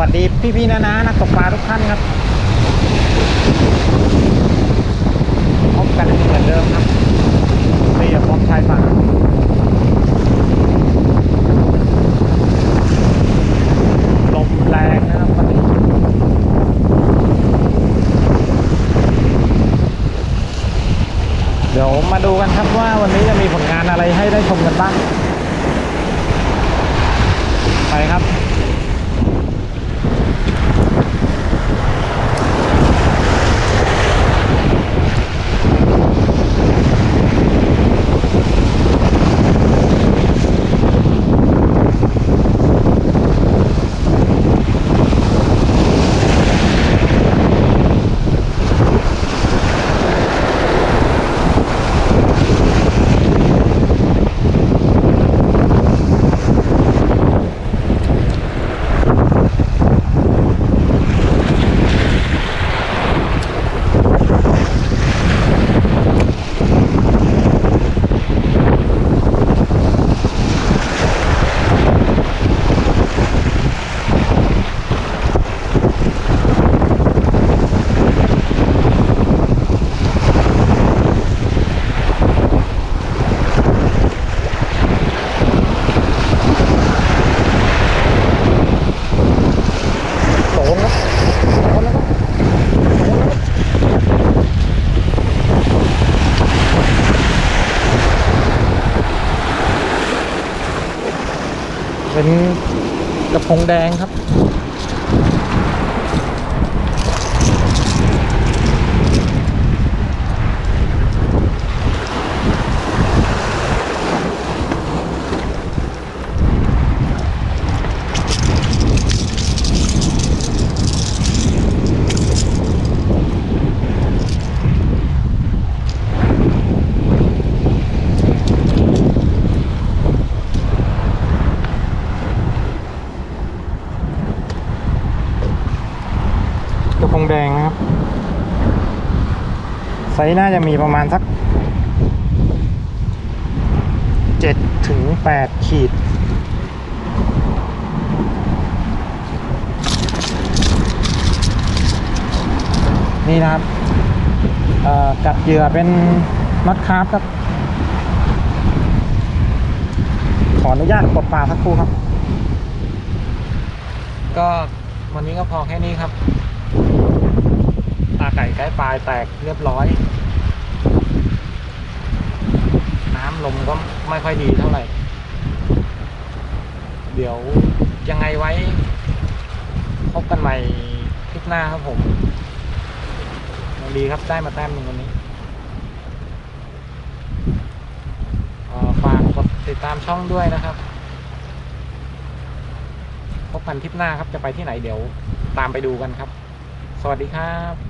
วัสดีพี่ๆนะนะนักตกปลาทุกท่านครับพบกันเหมือนเดิมครับเรียบพร้อมชายฝั่งลมแรงนะครับวันนี้เดี๋ยวมาดูกันครับว่าวันนี้จะมีผลงานอะไรให้ได้ชมกันบ้าง ไปครับ โดนครับโดนแล้วครับโดนแล้วครับ เป็นกระพงแดงครับ กระพงแดงนะครับไซส์น่าจะมีประมาณสักเจ็ดถึงแปดขีด นี่นะครับกัดเหยื่อเป็นน็อตคาร์ฟครับ ขออนุญาตกดปลาสักครู่ครับ ก็วันนี้ก็พอแค่นี้ครับ ก้ปลายแตกเรียบร้อย น้ำลมก็ไม่ค่อยดีเท่าไหร่ เดี๋ยวยังไงไว้ พบกันใหม่คลิปหน้าครับผมดีครับได้มาแต้มหนึ่งวันนี้ฝากกดติดตามช่องด้วยนะครับ พบกันคลิปหน้าครับจะไปที่ไหนเดี๋ยวตามไปดูกันครับ สวัสดีครับ